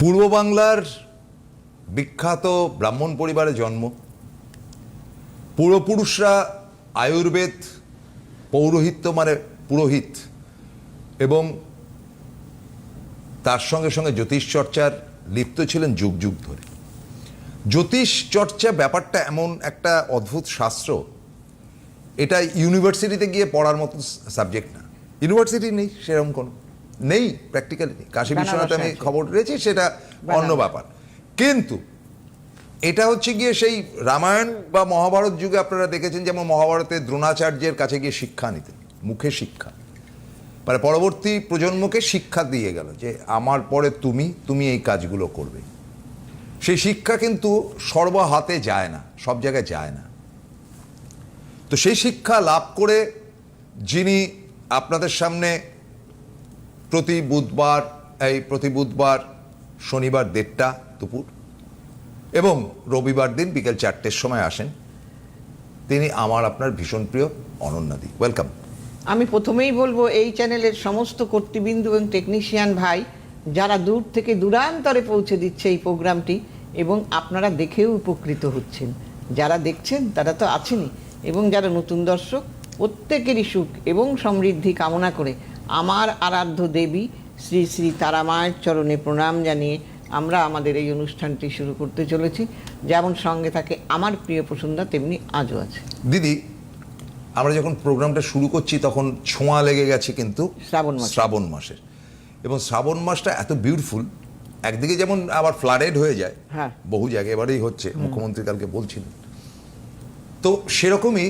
পূর্ব বাংলার বিখ্যাত ব্রাহ্মণ পরিবারে জন্ম। পূর্বপুরুষরা আয়ুর্বেদ, পৌরোহিত্য মানে পুরোহিত এবং তার সঙ্গে সঙ্গে জ্যোতিষ চর্চার লিপ্ত ছিলেন যুগ যুগ ধরে। জ্যোতিষ চর্চা ব্যাপারটা এমন একটা অদ্ভুত শাস্ত্র, এটা ইউনিভার্সিটিতে গিয়ে পড়ার মতো সাবজেক্ট না। ইউনিভার্সিটি নেই সেরকম কোনো। নেই প্র্যাকটিক্যালি নেই কাশী বিশ্বনাথ আমি খবর রয়েছে সেটা অন্য ব্যাপার। কিন্তু এটা হচ্ছে গিয়ে সেই রামায়ণ বা মহাভারত যুগে আপনারা দেখেছেন যেমন মহাভারতে দ্রোণাচার্যের কাছে গিয়ে শিক্ষা নিতেন মুখে শিক্ষা। মানে পরবর্তী প্রজন্মকে শিক্ষা দিয়ে গেল যে আমার পরে তুমি তুমি এই কাজগুলো করবে। সেই শিক্ষা কিন্তু সর্বহাতে যায় না সব জায়গায় যায় না। তো সেই শিক্ষা লাভ করে যিনি আপনাদের সামনে প্রতি বুধবার, এই প্রতি বুধবার শনিবার দেড়টা দুপুর এবং রবিবার দিন বিকেল চারটের সময় আসেন। তিনি আমার আপনার ভীষণ প্রিয় অনন্যাদি ওয়েলকাম আমি প্রথমেই বলব, এই চ্যানেলের সমস্ত কর্তৃবৃন্দ এবং টেকনিশিয়ান ভাই, যারা দূর থেকে দূরান্তরে পৌঁছে দিচ্ছে এই প্রোগ্রামটি এবং আপনারা দেখেও উপকৃত হচ্ছেন। যারা দেখছেন, তারা তো আছেনই এবং যারা নতুন দর্শক, প্রত্যেকেরই সুখ এবং সমৃদ্ধি কামনা করে আমার আরাধ্য দেবী শ্রী শ্রী তারা মায়ের চরণে প্রণাম জানিয়ে আমরা আমাদের এই অনুষ্ঠানটি শুরু করতে চলেছি। যেমন সঙ্গে থাকে আমার প্রিয় প্রসন্দা তেমনি আজও আছে। দিদি আমরা যখন প্রোগ্রামটা শুরু করছি তখন ছোঁয়া লেগে গেছে কিন্তু শ্রাবণ মাস। শ্রাবণ মাসের এবং শ্রাবণ মাসটা এত বিউটিফুল একদিকে যেমন আবার ফ্লাডেড হয়ে যায় হ্যাঁ। বহু জায়গায় এবারেই হচ্ছে মুখ্যমন্ত্রী কালকে বলছিলেন। তো সেরকমই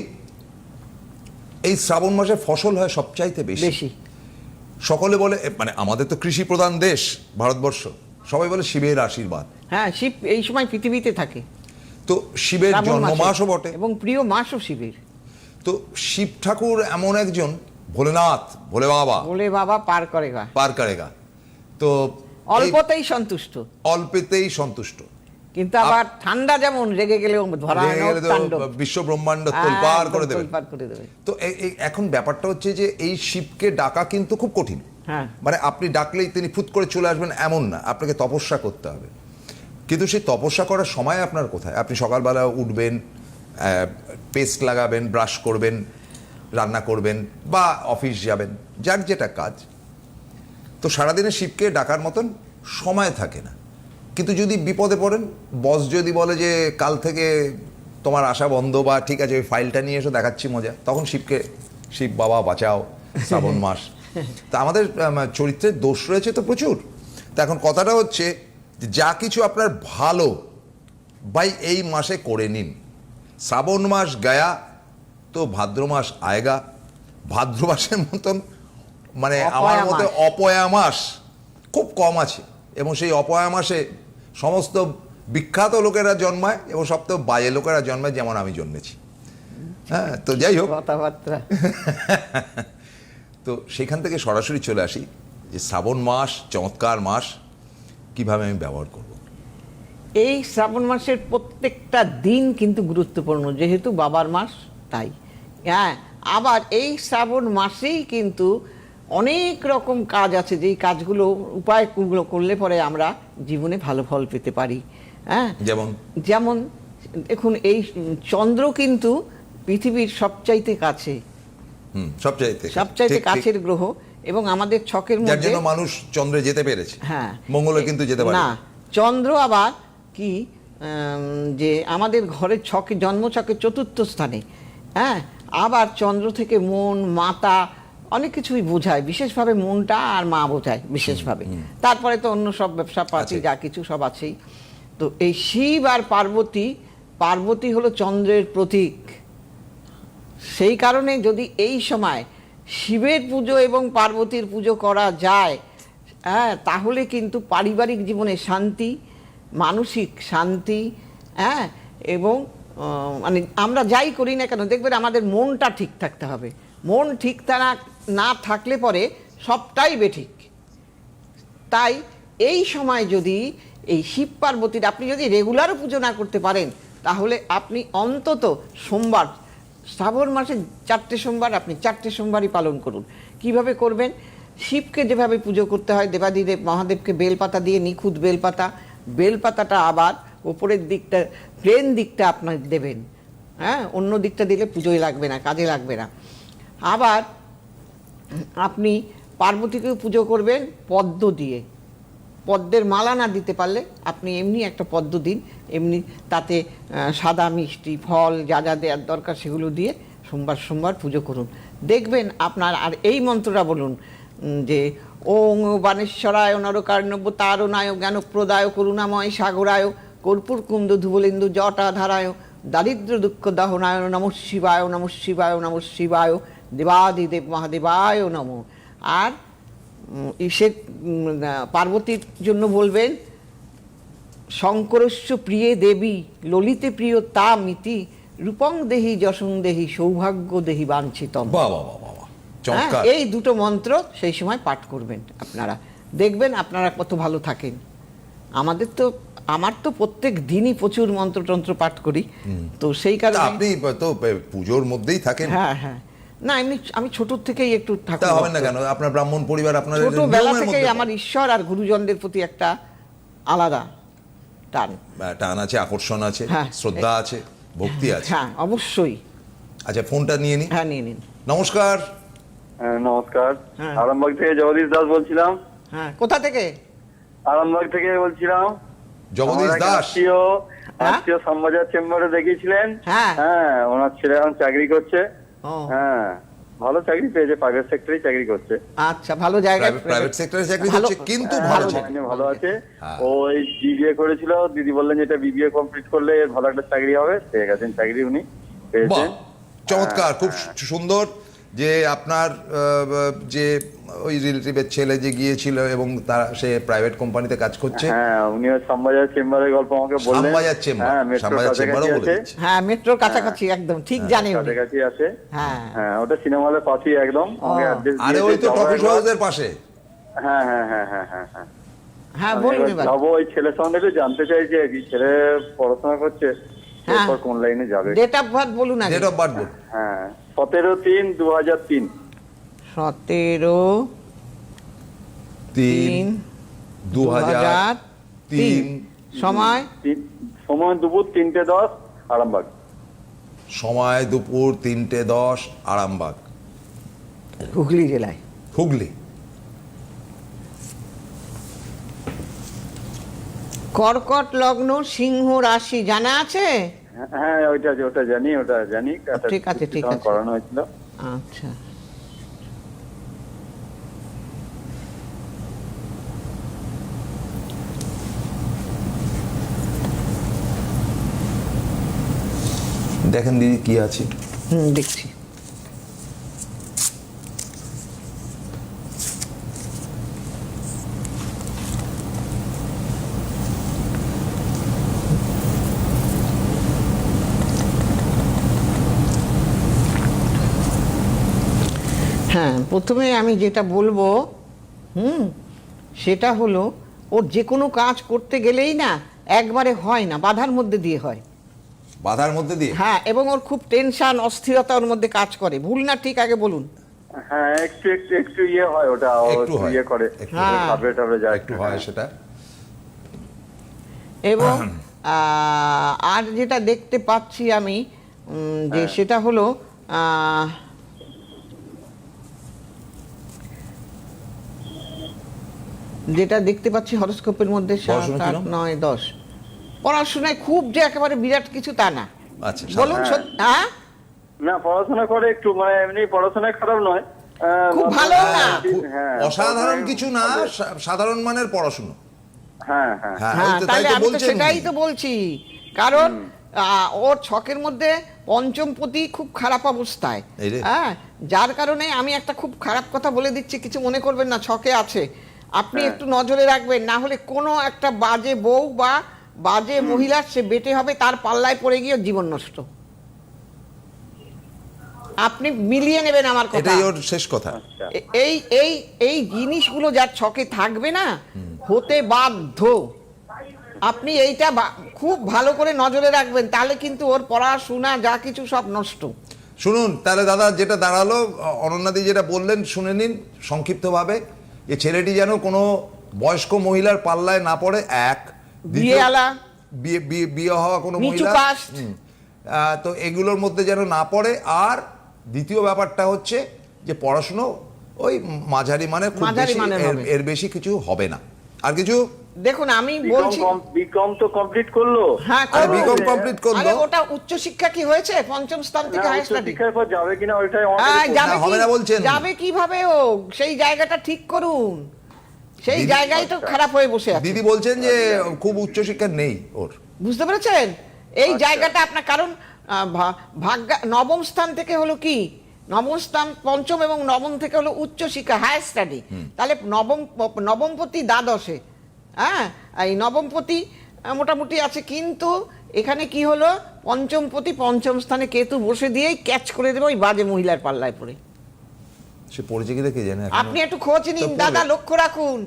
এই শ্রাবণ মাসে ফসল হয় সবচাইতে বেশি। বেশি। সকলে বলে মানে আমাদের তো কৃষি প্রধান দেশ ভারতবর্ষ। সবাই বলে শিবের আশীর্বাদ। হ্যাঁ শিব এই সময় পৃথিবীতে থাকে। তো শিবের শ্রাবণ জন্ম মাসও বটে। এবং প্রিয় মাসও শিবের। তো শিব ঠাকুর এমন একজন ভোলেনাথ ভোলে বাবা। ভোলে বাবা পার করে গা পার করেগা। তো অল্পতেই সন্তুষ্ট। অল্পেতেই সন্তুষ্ট। কিন্তু আবার ঠান্ডা যেমন রেগে গেলেও ধরা গেলে বিশ্ব ব্রহ্মাণ্ড তোলপার করে দেবে। তো এখন ব্যাপারটা হচ্ছে যে এই শিবকে ডাকা কিন্তু খুব কঠিন। হ্যাঁ। মানে আপনি ডাকলেই তিনি ফুট করে চলে আসবেন এমন না আপনাকে তপস্যা করতে হবে। কিন্তু সেই তপস্যা করার সময় আপনার কোথায়? আপনি সকালবেলা উঠবেন পেস্ট লাগাবেন ব্রাশ করবেন রান্না করবেন বা অফিস যাবেন যার যেটা কাজ। তো সারাদিনে শিবকে ডাকার মতন সময় থাকে না। কিন্তু যদি বিপদে পড়েন বস যদি বলে যে কাল থেকে তোমার আশা বন্ধ বা ঠিক আছে ওই ফাইলটা নিয়ে এসো দেখাচ্ছি মজা তখন শিবকে শিব বাবা বাঁচাও শ্রাবণ মাস। তা আমাদের আম, চরিত্রের দোষ রয়েছে তো প্রচুর। তা এখন কথাটা হচ্ছে যা কিছু আপনার ভালো ভাই এই মাসে করে নিন। শ্রাবণ মাস গায়া তো ভাদ্র মাস আয়গা। ভাদ্র মাসের মতন মানে আমার মতে অপয়া মাস খুব কম আছে। এবং সেই অপয়া মাসে সমস্ত বিখ্যাত লোকেরা জন্মায় এবং সব তো বাজে লোকেরা জন্মায় যেমন আমি জন্মেছি। হ্যাঁ তো যাই হোক। কথাবার্তা। তো সেখান থেকে সরাসরি চলে আসি যে শ্রাবণ মাস চমৎকার মাস কীভাবে আমি ব্যবহার করব। এই শ্রাবণ মাসের প্রত্যেকটা দিন কিন্তু গুরুত্বপূর্ণ যেহেতু বাবার মাস তাই। হ্যাঁ আবার এই শ্রাবণ মাসেই কিন্তু অনেক রকম কাজ আছে যেই কাজগুলো উপায়গুলো করলে পরে আমরা জীবনে ভালো ফল পেতে পারি হ্যাঁ? যেমন? যেমন দেখুন এই চন্দ্র কিন্তু পৃথিবীর সবচাইতে কাছে। সবচাইতে সবচাইতে। কাছের গ্রহ এবং আমাদের ছকের যার মধ্যে জন্য মানুষ চন্দ্রে যেতে পেরেছে। হ্যাঁ। মঙ্গলে কিন্তু যেতে পারে। না চন্দ্র আবার কি যে আমাদের ঘরের ছকে জন্মছকের চতুর্থ স্থানে হ্যাঁ? আবার চন্দ্র থেকে মন মাতা অনেক কিছুই বোঝায় বিশেষভাবে মনটা আর মা বোঝায় বিশেষভাবে। তারপরে তো অন্য সব ব্যবসা পাতি। যা কিছু সব আছেই। তো এই শিব আর পার্বতী পার্বতী হলো চন্দ্রের প্রতীক। সেই কারণে যদি এই সময় শিবের পুজো এবং পার্বতীর পুজো করা যায় হ্যাঁ তাহলে কিন্তু পারিবারিক জীবনে শান্তি মানসিক শান্তি হ্যাঁ এবং মানে আমরা যাই করি না কেন দেখবেন আমাদের মনটা ঠিক থাকতে হবে। মন ঠিক থাকা না থাকলে পরে সবটাই বেঠিক। তাই এই সময় যদি এই শিব পার্বতীর আপনি যদি রেগুলারও পুজো না করতে পারেন, তাহলে আপনি অন্তত সোমবার, শ্রাবণ মাসে চারটে সোমবার আপনি চারটে সোমবারই পালন করুন। কীভাবে করবেন? শিবকে যেভাবে পুজো করতে হয়, দেবাদিদেব, মহাদেবকে বেলপাতা দিয়ে নিখুঁত বেলপাতা, বেলপাতাটা আবার ওপরের দিকটা, প্লেন দিকটা আপনার দেবেন। হ্যাঁ অন্য দিকটা দিলে পুজোয় লাগবে না, কাজে লাগবে না। আবার আপনি পার্বতীকেও পুজো করবেন পদ্ম দিয়ে। পদ্মের মালা না দিতে পারলে আপনি এমনি একটা পদ্ম দিন, এমনি তাতে সাদা মিষ্টি, ফল, যা যা দেওয়ার দরকার সেগুলো দিয়ে সোমবার সোমবার পুজো করুন। দেখবেন আপনার, আর এই মন্ত্রটা বলুন যে ওং বানেশ্বরায় নরকার্ণব্য তারণায় জ্ঞানপ্রদায় করুণাময় সাগরায় কর্পূর কুন্দ ধুবলিন্দু জটাধারায় দারিদ্র দুঃখ দহনায় নম শিবায় নম শিবায় নম শিবায় দেবাদিদেব মহাদেবায় নম। আর ইসের পার্বতীর জন্য বলবেন শঙ্করস্য প্রিয়ে দেবী ললিতে প্রিয় তা মিতি রূপং দেহি যশং দেহি সৌভাগ্য দেহি বাঞ্ছিতম। হ্যাঁ, এই দুটো মন্ত্র সেই সময় পাঠ করবেন আপনারা। দেখবেন আপনারা কত ভালো থাকেন। আমাদের তো আমার তো প্রত্যেক দিনই প্রচুর মন্ত্রতন্ত্র পাঠ করি। তো সেই কারণে আপনি তো পুজোর মধ্যেই থাকেন। হ্যাঁ হ্যাঁ। না এমনি আমি ছোট থেকেই একটু তা ঠাকুর হবেন না কেন? আপনার ব্রাহ্মণ পরিবার আপনার ছোটবেলা থেকেই আমার ঈশ্বর আর গুরুজনদের প্রতি একটা আলাদা টান। টান আছে আকর্ষণ আছে হ্যাঁ। শ্রদ্ধা আছে ভক্তি আছে। হ্যাঁ অবশ্যই। আচ্ছা ফোনটা নিয়ে নি হ্যাঁ নিয়ে নিন। নমস্কার। হ্যাঁ, নমস্কার। হ্যাঁ। আরামবাগ থেকে জগদীশ দাস বলছিলাম। হ্যাঁ কোথা থেকে? আরামবাগ থেকে বলছিলাম। জগদীশ দাস? আত্মীয় হ্যাঁ? আত্মীয় শ্যামবাজার চেম্বারে দেখিয়েছিলেন। হ্যাঁ। হ্যাঁ ওনার ছেলে এখন চাকরি করছে। হ্যাঁ ভালো চাকরি পেয়েছে প্রাইভেট সেক্টরে চাকরি করছে আচ্ছা ভালো জায়গায় প্রাইভেট সেক্টরে চাকরি করছে কিন্তু হ্যাঁ, ভালো ভালো চাকরি। মাইনে ভালো আছে হ্যাঁ। ও এই বিবিএ করেছিল দিদি বললেন যে এটা বিবিএ কমপ্লিট করলে ভালো একটা চাকরি হবে পেয়ে গেছেন চাকরি উনি পেয়েছেন চমৎকার খুব। সুন্দর যে আপনার আহ, যে ওই রিলেটিভের ছেলে যে গিয়েছিল এবং তার সে প্রাইভেট কোম্পানিতে কাজ করছে। হ্যাঁ উনিও শ্যামবাজার চেম্বারের গল্প আমাকে বললেন। শ্যামবাজার চেম্বার, হ্যাঁ শ্যামবাজার চেম্বারও বলে হ্যাঁ মেট্রোর কাছাকাছি একদম ঠিক জানে উনি। কাছাকাছি আছে। হ্যাঁ। হ্যাঁ ওটা সিনেমা হলের পাশেই একদম। আমাকে অ্যাড্রেস আরে ওই তো হাউসের পাশে। হ্যাঁ হ্যাঁ হ্যাঁ হ্যাঁ হ্যাঁ হ্যাঁ। হ্যাঁ বলুন এবার যাব ওই ছেলের সঙ্গে একটু জানতে চাইছি আর কি ছেলে পড়াশোনা করছে হ্যাঁ। এরপর কোন লাইনে যাবে। ডেট অফ বার্থ বলুন আগে। ডেট অফ বার্থ বলুন। হ্যাঁ সতেরো তিন দু হাজার তিন। সতেরো তিন দু হাজার তিন। সময়? সময় দুপুর তিনটে দশ আরামবাগ। সময় দুপুর তিনটে দশ আরামবাগ। হুগলি জেলায়। হুগলি। কর্কট লগ্ন সিংহ রাশি জানা আছে? হ্যাঁ ওইটা ওটা জানি ওটা জানি। একটা ঠিক আছে, ঠিক আছে। করানো হয়েছিল। আচ্ছা। দেখেন দিদি কি আছে। হুম দেখছি। হ্যাঁ প্রথমে আমি যেটা বলব হুম সেটা হলো ওর যে কোনো কাজ করতে গেলেই না একবারে হয় না বাধার মধ্যে দিয়ে হয়। বাধার মধ্যে দিয়ে? হ্যাঁ এবং ওর খুব টেনশন অস্থিরতা ওর মধ্যে কাজ করে। ভুল না ঠিক আগে বলুন। হ্যাঁ একটু একটু একটু ইয়ে হয় ওটা ও একটু হয়, ইয়ে করে। একটু হয়। যায়। একটু হয় সেটা। এবং আর যেটা দেখতে পাচ্ছি আমি যে সেটা হলো যেটা দেখতে পাচ্ছি হরস্কোপের মধ্যে সাত আট নয় দশ। পড়াশোনায় খুব যে একেবারে বিরাট কিছু তা না। আচ্ছা বলুন হ্যাঁ। হ্যাঁ? না পড়াশোনা করে একটু মানে এমনি পড়াশোনায় খারাপ নয়। খুব ভালো না। হ্যাঁ, অসাধারণ কিছু না সাধারণ মানের পড়াশুনো। হ্যাঁ হ্যাঁ। হ্যাঁ হ্যাঁ তাহলে আমি তো সেটাই তো বলছি। কারণ আহ, ওর ছকের মধ্যে পঞ্চমপতি খুব খারাপ অবস্থায়। হ্যাঁ যার কারণে আমি একটা খুব খারাপ কথা বলে দিচ্ছি কিছু মনে করবেন না ছকে আছে। আপনি হ্যাঁ। একটু নজরে রাখবেন না হলে কোনো একটা বাজে বউ বা বাজে মহিলার সে বেটে হবে তার পাল্লায় পড়ে গিয়ে জীবন নষ্ট। আপনি মিলিয়ে নেবেন আমার কথা। এটাই ওর শেষ কথা। আচ্ছা। এই এই এই জিনিসগুলো যার ছকে থাকবে না হতে বাধ্য। আপনি এইটা বা- খুব ভালো করে নজরে রাখবেন তাহলে কিন্তু ওর পড়াশোনা যা কিছু সব নষ্ট। শুনুন তাহলে দাদা যেটা দাঁড়াল অনন্যাদি যেটা বললেন শুনে নিন সংক্ষিপ্তভাবে। যে ছেলেটি যেন কোনো বয়স্ক মহিলার পাল্লায় না পড়ে এক। বিয়ে বিয়ে হওয়া কোনো মহিলা। আহ, তো এগুলোর মধ্যে যেন না পড়ে আর দ্বিতীয় ব্যাপারটা হচ্ছে যে পড়াশুনো ওই মাঝারি মানে খুব বেশি। এর বেশি কিছু হবে না। আর কিছু দেখুন আমি বলছি বিকম তো কমপ্লিট করল? হ্যাঁ বিকম কমপ্লিট করল। আরে ওটা উচ্চশিক্ষা কি হয়েছে? পঞ্চম স্থান থেকে হায়ার স্টাডি শিক্ষার পর যাবে কিনা ওইটাই হ্যাঁ, আমাদের যাবে হবে না বলছেন। যাবে কীভাবে ও? সেই জায়গাটা ঠিক করুন। সেই দিদি- জায়গায় তো খারাপ হয়ে বসে আছে। দিদি বলছেন যে খুব উচ্চশিক্ষা নেই ওর। বুঝতে পেরেছেন? এই আচ্ছা। জায়গাটা আপনার কারণ ভাগ্যা নবম স্থান থেকে হলো কি? নবম স্থান পঞ্চম এবং নবম থেকে হলো উচ্চ শিক্ষা হায়ার স্টাডি তাহলে নবম নবমপতি দ্বাদশে। হ্যাঁ এই নবমপতি মোটামুটি আছে কিন্তু এখানে কি হলো? পঞ্চমপতি পঞ্চম স্থানে কেতু বসে দিয়েই ক্যাচ করে দেবে ওই বাজে মহিলার পাল্লায় পড়ে। সে পড়েছে কি দেখে জানে আপনি একটু খোঁজ নিন দাদা লক্ষ্য রাখুন।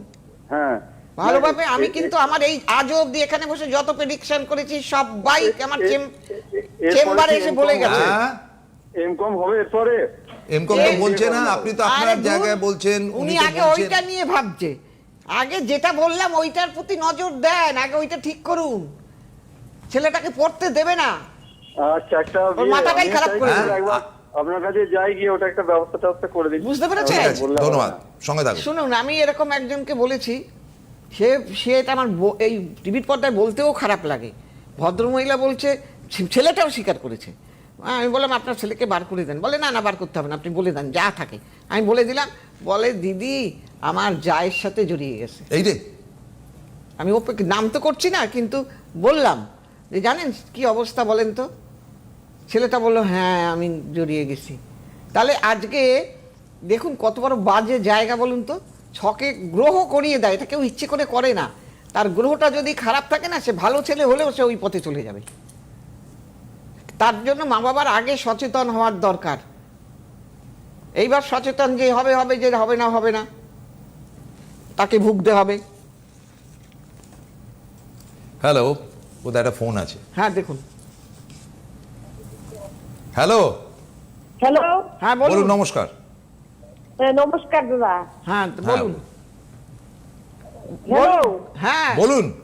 হ্যাঁ। ভালোভাবে আমি কিন্তু আমার এই আজ অব্দি এখানে বসে যত প্রেডিকশন করেছি সবাই আমার চেম্বারে এসে বলে গেছে। হ্যাঁ? এমকম হবে এরপরে? এমকম তো বলছে না আপনি তো আপনার জায়গায় বলছেন উনি আগে ওইটা নিয়ে ভাবছে। আগে যেটা বললাম ওইটার প্রতি নজর দেন আগে ওইটা ঠিক করুন। ছেলেটাকে পড়তে দেবে না। আচ্ছা একটা ওর মাথাটাই খারাপ করে আপনার কাছে যাই গিয়ে ওটা একটা ব্যবস্থা ট্যবস্থা করে দিন বুঝতে পেরেছেন? হবে ধন্যবাদ। সঙ্গে থাকুন। শুনুন আমি এরকম একজনকে বলেছি সে সে এটা আমার এই টিভির পর্দায় বলতেও খারাপ লাগে। ভদ্রমহিলা বলছে ছেলেটাও স্বীকার করেছে। হ্যাঁ, আমি বললাম আপনার ছেলেকে বার করে দেন। বলে না না বার করতে হবে না আপনি বলে দেন যা থাকে। আমি বলে দিলাম বলে দিদি আমার জায়ের সাথে জড়িয়ে গেছে। এই রে আমি ওপে নাম তো করছি না কিন্তু বললাম যে জানেন কি অবস্থা বলেন তো? ছেলেটা বলল হ্যাঁ আমি জড়িয়ে গেছি। তাহলে আজকে দেখুন কত বড় বাজে জায়গা বলুন তো ছকে গ্রহ করিয়ে দেয় এটা কেউ ইচ্ছে করে করে না। তার গ্রহটা যদি খারাপ থাকে না সে ভালো ছেলে হলেও সে ওই পথে চলে যাবে। তার জন্য মা বাবার আগে সচেতন হওয়ার দরকার। এইবার সচেতন যে হবে হবে যে হবে না হবে না তাকে ভুগতে হবে। হ্যালো ওদের একটা ফোন আছে। হ্যাঁ দেখুন। হ্যালো হ্যালো হ্যাঁ বলুন। নমস্কার। এ, নমস্কার দাদা। হ্যাঁ হ্যাঁ, বলুন। হ্যালো হ্যাঁ। বলুন।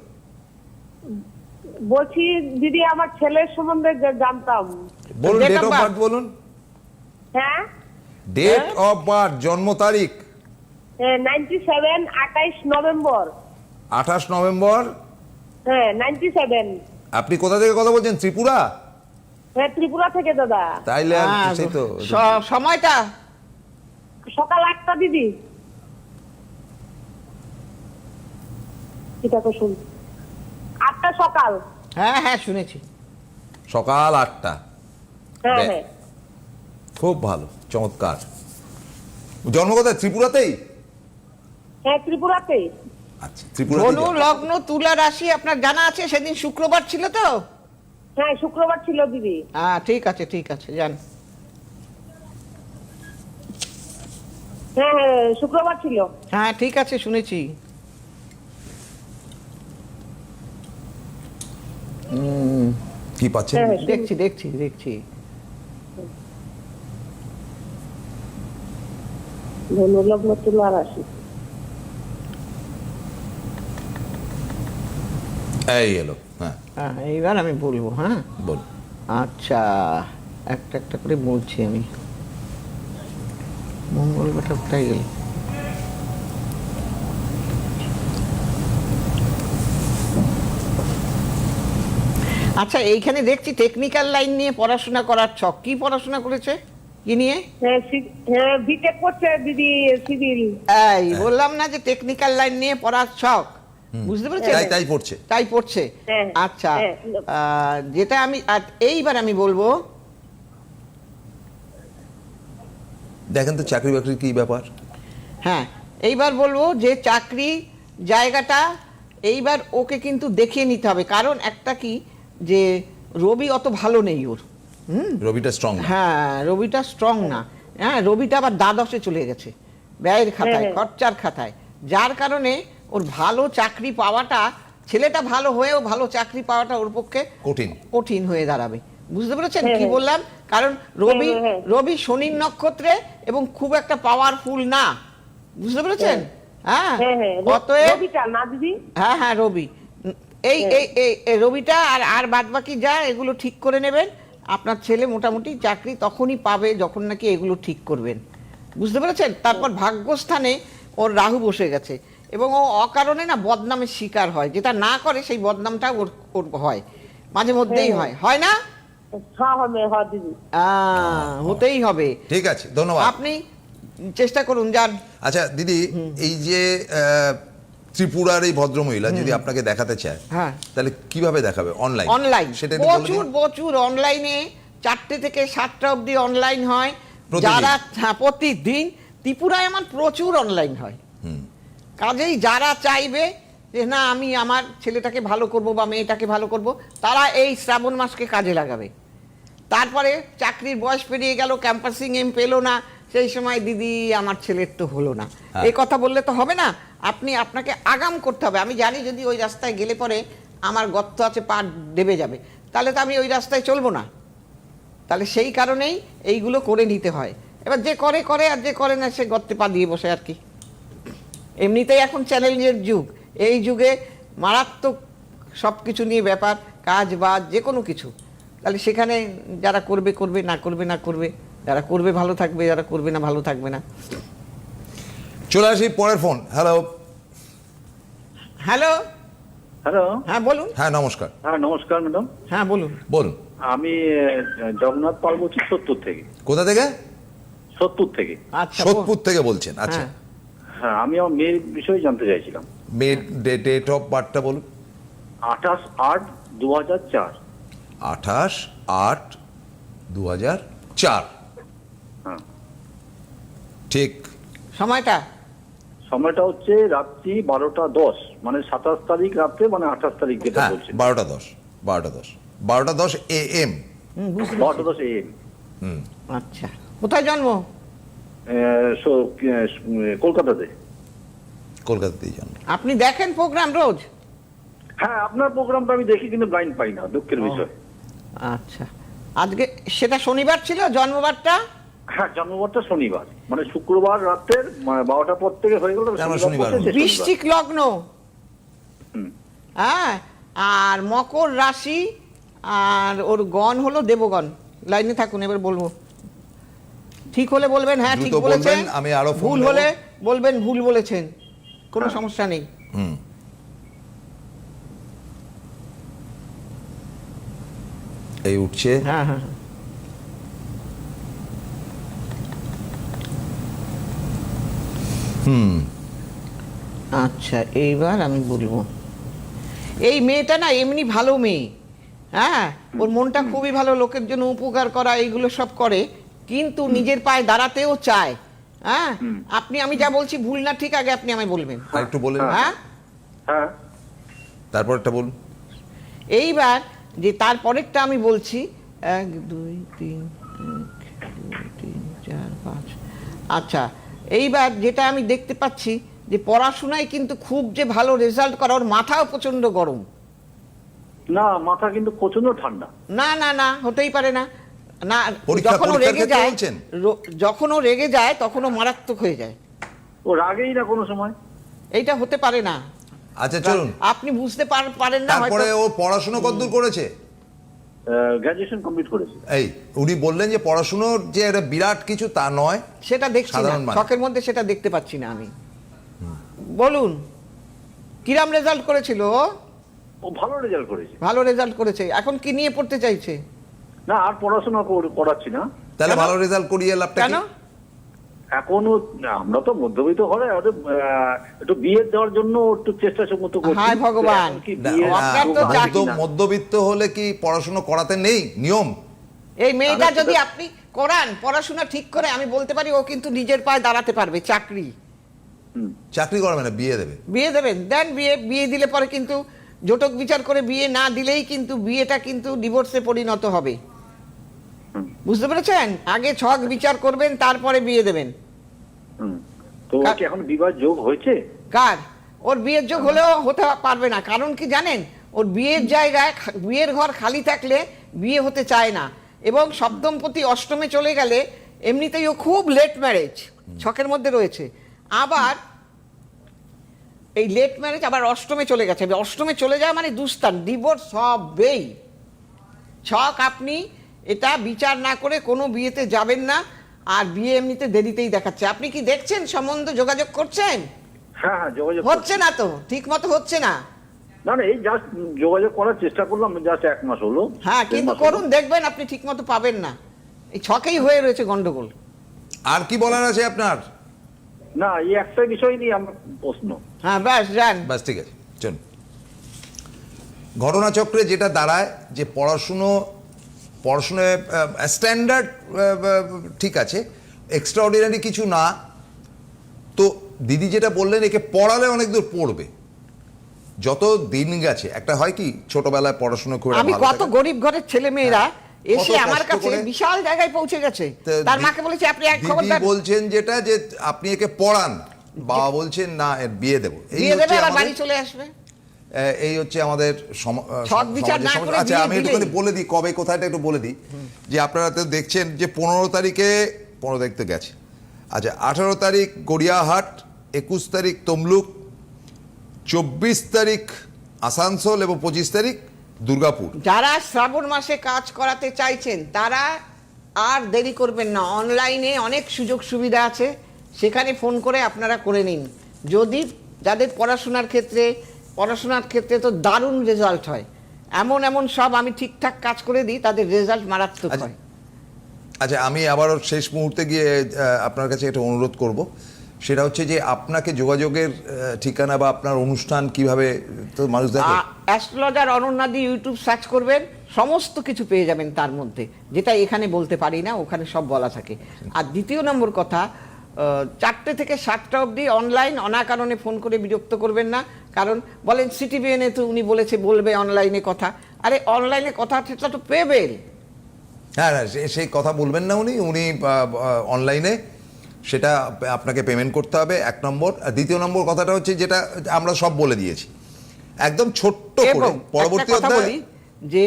বলছি দিদি আমার ছেলের সম্বন্ধে জানতাম। বলুন ডেট অফ বার্থ বলুন। হ্যাঁ? ডেট অফ বার্থ জন্ম তারিখ? নাইনটি সেভেন আঠাইশ নভেম্বর। আঠাশ নভেম্বর? হ্যাঁ নাইনটি সেভেন আপনি কোথা থেকে কথা বলছেন ত্রিপুরা? হ্যাঁ ত্রিপুরা থেকে দাদা। তাইলে হ্যাঁ, সেই তো। সময়টা? সকাল আটটা দিদি। ঠিক আছে শুন আটটা সকাল। হ্যাঁ হ্যাঁ শুনেছি। সকাল আটটা। হ্যাঁ হ্যাঁ। খুব ভালো চমৎকার। জন্ম কোথায়? ত্রিপুরাতেই? হ্যাঁ ত্রিপুরাতে আচ্ছা ত্রিপুরা ধনু লগ্ন তুলা রাশি আপনার জানা আছে? সেদিন শুক্রবার ছিল তো? হ্যাঁ শুক্রবার ছিল দিদি। হ্যাঁ ঠিক আছে ঠিক আছে জান হ্যাঁ হ্যাঁ শুক্রবার ছিল। হ্যাঁ ঠিক আছে শুনেছি। কি পাচ্ছেন? হ্যাঁ হ্যাঁ দেখছি দেখছি। দেখছি ধনুলগ্ন তুলা রাশি এই এলো হ্যাঁ। এইবার আমি বলব হ্যাঁ? বলুন আচ্ছা একটা একটা করে বলছি আমি। মঙ্গল মঙ্গলবারটা কোথায় গেল? আচ্ছা এইখানে দেখছি টেকনিক্যাল লাইন নিয়ে পড়াশোনা করার ছক। কি পড়াশোনা করেছে? কি নিয়ে? হ্যাঁ সি- হ্যাঁ বিটেক করছে দিদি সিভিল এই বললাম না যে টেকনিক্যাল লাইন নিয়ে পড়ার ছক। বুঝতে পেরেছেন? তাই তাই পড়ছে। তাই পড়ছে? হ্যাঁ, আচ্ছা হ্যাঁ। যেটা আমি আর এইবার আমি বলব। দেখেন তো চাকরি বাকরির কি ব্যাপার। হ্যাঁ এইবার বলব যে চাকরি জায়গাটা এইবার ওকে কিন্তু দেখিয়ে নিতে হবে। কারণ একটা কি যে রবি অত ভালো নেই ওর রবিটা স্ট্রং হ্যাঁ রবিটা স্ট্রং না। হ্যাঁ রবিটা আবার দ্বাদশে চলে গেছে ব্যয়ের খাতায় হ্যাঁ। খরচার খাতায়। যার কারণে ওর ভালো চাকরি পাওয়াটা ছেলেটা ভালো হয়েও ভালো চাকরি পাওয়াটা ওর পক্ষে কঠিন। কঠিন হয়ে দাঁড়াবে। বুঝতে পেরেছেন হ্যাঁ, কি হ্যাঁ। বললাম? কারণ রবি হ্যাঁ, হ্যাঁ। রবি শনির নক্ষত্রে এবং খুব একটা পাওয়ারফুল না। বুঝতে পেরেছেন? হ্যাঁ। হ্যাঁ। হ্যাঁ অতএব হ্যাঁ হ্যাঁ রবি। এই এই এই এই রবিটা আর আর বাদ বাকি যা এগুলো ঠিক করে নেবেন। আপনার ছেলে মোটামুটি চাকরি তখনই পাবে যখন নাকি এগুলো ঠিক করবেন। বুঝতে পেরেছেন? তারপর ভাগ্যস্থানে ওর রাহু বসে গেছে। এবং ও অকারণে না বদনামের শিকার হয়। যেটা না করে সেই বদনামটা ওর ওর হয়। মাঝে মধ্যেই হয়। হয়। না? হ্যাঁ হবে হ্যাঁ দিদি। আহ, হতেই হবে। ঠিক আছে ধন্যবাদ। আপনি চেষ্টা করুন যান। আচ্ছা দিদি এই যে আহ, ত্রিপুরার এই ভদ্রমহিলা যদি আপনাকে দেখাতে চায় হ্যাঁ। তাহলে কীভাবে দেখাবে? অনলাইন অনলাইন সেটা। প্রচুর প্রচুর অনলাইনে চারটে থেকে সাতটা অবধি অনলাইন হয়? যারা হ্যাঁ, প্রতিদিন। ত্রিপুরায় আমার প্রচুর অনলাইন হয়। কাজেই যারা চাইবে যে না আমি আমার ছেলেটাকে ভালো করব বা মেয়েটাকে ভালো করব তারা এই শ্রাবণ মাসকে কাজে লাগাবে। তারপরে চাকরির বয়স পেরিয়ে গেল ক্যাম্পাসিং এম পেল না সেই সময় দিদি আমার ছেলের তো হলো না। হ্যাঁ। এই কথা বললে তো হবে না। আপনি আপনাকে আগাম করতে হবে। আমি জানি যদি ওই রাস্তায় গেলে পরে আমার গর্ত আছে পা দেবে যাবে। তাহলে তো আমি ওই রাস্তায় চলবো না। তাহলে সেই কারণেই এইগুলো করে নিতে হয়। এবার যে করে করে আর যে করে না সে গর্তে পা দিয়ে বসে আর কি। এমনিতেই এখন চ্যালেঞ্জের যুগ। এই যুগে মারাত্মক সব কিছু নিয়ে ব্যাপার কাজ বাজ যে কোনো কিছু। তাহলে সেখানে যারা করবে করবে না করবে না করবে যারা করবে ভালো থাকবে যারা করবে না ভালো থাকবে না। চলে আসি পরের ফোন। হ্যালো হ্যালো হ্যালো হ্যাঁ বলুন। হ্যাঁ নমস্কার। হ্যাঁ নমস্কার ম্যাডাম হ্যাঁ বলুন। বলুন। আমি জগন্নাথ পাল বলছি সত্তর থেকে। কোথা থেকে? সত্তর থেকে। আচ্ছা সোদপুর থেকে বলছেন আচ্ছা। হ্যাঁ। হ্যাঁ আমি আমার মেয়ের বিষয়ে জানতে চাইছিলাম। ডেট অফ বার্থটা বলুন। আঠাশ আট দু হাজার চার। আঠাশ আট দু হাজার চার। হ্যাঁ ঠিক। সময়টা? সময়টা হচ্ছে রাত্রি বারোটা দশ মানে সাতাশ তারিখ রাত্রে মানে আঠাশ তারিখ যেটা হ্যাঁ বলছেন। বারোটা দশ বারোটা দশ বারোটা দশ এ এম। বারোটা। দশ এম। আচ্ছা কোথায় জন্ম? কলকাতাতে। কলকাতাতেই জন্ম। আপনি দেখেন প্রোগ্রাম রোজ? হ্যাঁ আপনার প্রোগ্রামটা আমি দেখি কিন্তু ব্লাইন্ড পাই না দুঃখের বিষয়। আচ্ছা। আজকে সেটা শনিবার ছিল জন্মবারটা? হ্যাঁ জন্মবারটা শনিবার। মানে শুক্রবার রাতের মানে বারোটার পর থেকে হয়ে গেল। বৃশ্চিক লগ্ন। হ্যাঁ আর মকর রাশি আর ওর গণ হলো দেবগণ। লাইনে থাকুন এবার বলব। ঠিক হলে বলবেন হ্যাঁ ঠিক বলেছেন। আমি আরও ভুল হলে বলবেন ভুল বলেছেন। কোনো হ্যাঁ। সমস্যা নেই। হুম। এই উঠছে। হ্যাঁ হ্যাঁ। হুম। আচ্ছা এইবার আমি বলব। এই মেয়েটা না এমনি ভালো মেয়ে। হ্যাঁ ওর মনটা খুবই ভালো লোকের জন্য উপকার করা এইগুলো সব করে কিন্তু নিজের পায়ে দাঁড়াতেও চায়। হ্যাঁ আপনি আমি যা বলছি ভুল না ঠিক আগে আপনি আমায় বলবেন। আর একটু বলেন হ্যাঁ? হ্যাঁ। তারপরটা বলুন। এইবার যে তারপরেরটা আমি বলছি এক দুই তিন এক দুই তিন চার পাঁচ। আচ্ছা এইবার যেটা আমি দেখতে পাচ্ছি যে পড়াশোনায় কিন্তু খুব যে ভালো রেজাল্ট করা ওর মাথাও প্রচণ্ড গরম। না মাথা কিন্তু প্রচণ্ড ঠান্ডা। না না না হতেই পারে না। না যখন ও রেগে যায়? যখন ও রেগে যায় তখন ও মারাত্মক হয়ে যায়। ও রাগেই না কোনো সময়? এইটা হতে পারে না। আচ্ছা চলুন। আপনি বুঝতে পার- পারেন না তারপরে ও পড়াশোনা কতদূর করেছে? গ্র্যাজুয়েশন কমপ্লিট করেছি। এই উনি বললেন যে পড়াশুনোর যে একটা বিরাট কিছু তা নয়। সেটা দেখছি না। সাধারণ মানুষ। শখের মধ্যে সেটা দেখতে পাচ্ছি না আমি। বলুন কিরাম রেজাল্ট করেছিল ও? ও ভালো রেজাল্ট করেছে। ভালো রেজাল্ট করেছে। এখন কি নিয়ে পড়তে চাইছে? না আর পড়াশোনা কর- করাচ্ছি না। তাহলে ভালো রেজাল্ট করিয়ে লাভটা কেন? কি এখনও আমরা তো মধ্যবিত্ত ঘরে একটু বিয়ে দেওয়ার জন্য একটু চেষ্টা করছি। হায় ভগবান। মধ্যবিত্ত হলে কি পড়াশোনা করাতে নেই? নিয়ম? এই মেয়েটা যদি আপনি করান পড়াশোনা ঠিক করে আমি বলতে পারি ও কিন্তু নিজের পায়ে দাঁড়াতে পারবে চাকরি। চাকরি করবে না বিয়ে দেবে। বিয়ে দেবেন দেন বিয়ে বিয়ে দিলে পরে কিন্তু জটক বিচার করে বিয়ে না দিলেই কিন্তু বিয়েটা কিন্তু ডিভোর্সে পরিণত হবে। বুঝতে পেরেছেন? আগে ছক বিচার করবেন তারপরে বিয়ে দেবেন। তো কি এখন বিবাহ যোগ হয়েছে? কার? ওর বিয়ের যোগ হলেও হতে পারবে না। কারণ কি জানেন? ওর বিয়ের জায়গায় বিয়ের ঘর খালি থাকলে বিয়ে হতে চায় না। এবং সপ্তমপতি অষ্টমে চলে গেলে এমনিতেই ও খুব লেট ম্যারেজ ছকের মধ্যে রয়েছে। আবার এই লেট ম্যারেজ আবার অষ্টমে চলে গেছে। অষ্টমে চলে যায় মানে দুস্তান ডিভোর্স হবেই। ছক আপনি এটা বিচার না করে কোনো বিয়েতে যাবেন না আর বিয়ে এমনিতে দেরিতেই দেখাচ্ছে। আপনি কি দেখছেন সম্বন্ধ যোগাযোগ করছেন? হ্যাঁ হ্যাঁ যোগাযোগ হচ্ছে না তো ঠিক মতো হচ্ছে না। না না এই জাস্ট যোগাযোগ করার চেষ্টা করলাম জাস্ট এক মাস হলো। হ্যাঁ কিন্তু করুন দেখবেন আপনি ঠিক মতো পাবেন না। এই ছকেই হয়ে রয়েছে গন্ডগোল। আর কি বলার আছে আপনার? না এই একটা বিষয় নিয়ে আমার প্রশ্ন। হ্যাঁ ব্যাস যান। বাস ঠিক আছে চলুন। ঘটনাচক্রে যেটা দাঁড়ায় যে পড়াশুনো পড়াশুনোয় স্ট্যান্ডার্ড ঠিক আছে এক্সট্রা অর্ডিনারি কিছু না। তো দিদি যেটা বললেন একে পড়ালে অনেক দূর পড়বে। যত দিন গেছে একটা হয় কি ছোটবেলায় পড়াশোনা করে আমি কত। গরিব ঘরের ছেলে মেয়েরা এসে আমার কাছে বিশাল জায়গায় পৌঁছে গেছে। তার মাকে বলেছে আপনি এক দিদি খবরদার বলছেন যেটা যে আপনি একে পড়ান। বাবা বলছেন না এর বিয়ে দেবো। এই বাড়ি চলে আসবে। এই হচ্ছে আমাদের আচ্ছা আমি একটুখানি বলে দিই কবে কোথায়টা একটু বলে দিই। যে আপনারা তো দেখছেন যে পনেরো তারিখে পনেরো তারিখ তো গেছে। আচ্ছা আঠারো তারিখ গড়িয়াহাট একুশ তারিখ তমলুক চব্বিশ তারিখ আসানসোল এবং পঁচিশ তারিখ দুর্গাপুর। যারা শ্রাবণ মাসে কাজ করাতে চাইছেন তারা আর দেরি করবেন না। অনলাইনে অনেক সুযোগ সুবিধা আছে। সেখানে ফোন করে আপনারা করে নিন। যদি যাদের পড়াশোনার ক্ষেত্রে পড়াশোনার ক্ষেত্রে তো দারুণ রেজাল্ট হয়। এমন এমন সব আমি ঠিকঠাক কাজ করে দিই তাদের রেজাল্ট মারাত্মক আচ্ছা, হয়। আচ্ছা আমি আবারও শেষ মুহূর্তে গিয়ে আপনার কাছে একটা অনুরোধ করব। সেটা হচ্ছে যে আপনাকে যোগাযোগের ঠিকানা বা আপনার অনুষ্ঠান কীভাবে তো মানুষ দেখে অ্যাস্ট্রোলজার অনন্যাদি ইউটিউব সার্চ করবেন সমস্ত কিছু পেয়ে যাবেন তার মধ্যে। যেটা এখানে বলতে পারি না ওখানে সব বলা থাকে। আর দ্বিতীয় নম্বর কথা চারটে থেকে সাতটা অবধি অনলাইন অনাকারণে ফোন করে বিরক্ত করবেন না। কারণ বলেন সিটিভিএনে তো উনি বলেছে বলবে অনলাইনে কথা। আরে অনলাইনে কথা সেটা তো পেবেল হ্যাঁ হ্যাঁ সেই কথা বলবেন না উনি। উনি অনলাইনে সেটা আপনাকে পেমেন্ট করতে হবে এক নম্বর। দ্বিতীয় নম্বর কথাটা হচ্ছে যেটা আমরা সব বলে দিয়েছি। একদম ছোট্ট করে পরবর্তী কথা বলি যে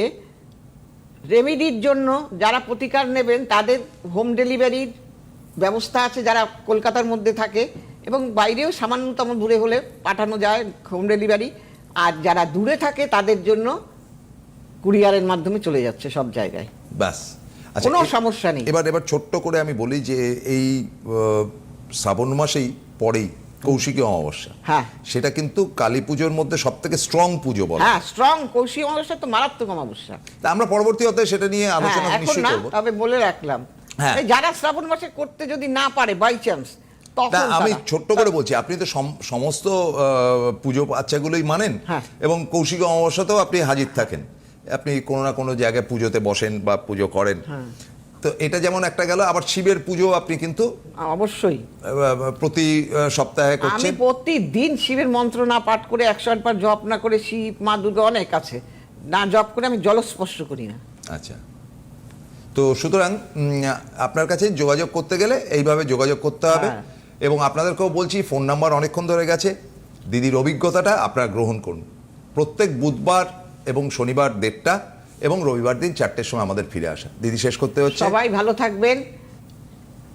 রেমিডির জন্য যারা প্রতিকার নেবেন তাদের হোম ডেলিভারির ব্যবস্থা আছে যারা কলকাতার মধ্যে থাকে। এবং বাইরেও সামান্যতম দূরে হলে পাঠানো যায় হোম ডেলিভারি। আর যারা দূরে থাকে তাদের জন্য কুরিয়ারের মাধ্যমে চলে যাচ্ছে সব জায়গায়। ব্যাস। কোনো সমস্যা নেই। এবার এবার ছোট্ট করে আমি বলি যে এই শ্রাবণ মাসেই পরেই কৌশিকী অমাবস্যা। হ্যাঁ। সেটা কিন্তু কালী পুজোর মধ্যে সব থেকে স্ট্রং পুজো বলে হ্যাঁ স্ট্রং কৌশিক অমাবস্যা তো মারাত্মক অমাবস্যা। তা আমরা পরবর্তী অধ্যায়ে সেটা নিয়ে হ্যাঁ আলোচনা নিশ্চয়ই করব। তবে বলে রাখলাম। হ্যাঁ। যারা শ্রাবণ মাসে করতে যদি না পারে বাই চান্স আমি ছোট্ট করে বলছি আপনি তো সমস্ত পুজো বাচ্চাগুলোই মানেন হ্যাঁ। এবং কৌশিক অমাবস্যাতেও আপনি হাজির থাকেন। আপনি কোনো না কোনো জায়গায় পুজোতে বসেন বা পুজো করেন। হ্যাঁ। তো এটা যেমন একটা গেল আবার শিবের পুজো আপনি কিন্তু অবশ্যই। প্রতি সপ্তাহে আমি প্রতিদিন শিবের মন্ত্র না পাঠ করে একশো আটবার জপ না করে শিব মা দুর্গা অনেক আছে। না জপ করে আমি জলস্পর্শ করি না। আচ্ছা। তো সুতরাং আপনার কাছে যোগাযোগ করতে গেলে এইভাবে যোগাযোগ করতে হবে। হ্যাঁ। এবং আপনাদেরকেও বলছি ফোন নাম্বার অনেকক্ষণ ধরে গেছে। দিদির অভিজ্ঞতাটা আপনারা গ্রহণ করুন। প্রত্যেক বুধবার এবং শনিবার দেড়টা এবং রবিবার দিন চারটের সময় আমাদের ফিরে আসা। দিদি শেষ করতে হচ্ছে। সবাই ভালো থাকবেন।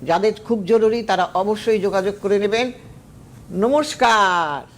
যাদের খুব জরুরি তারা অবশ্যই যোগাযোগ করে নেবেন। নমস্কার।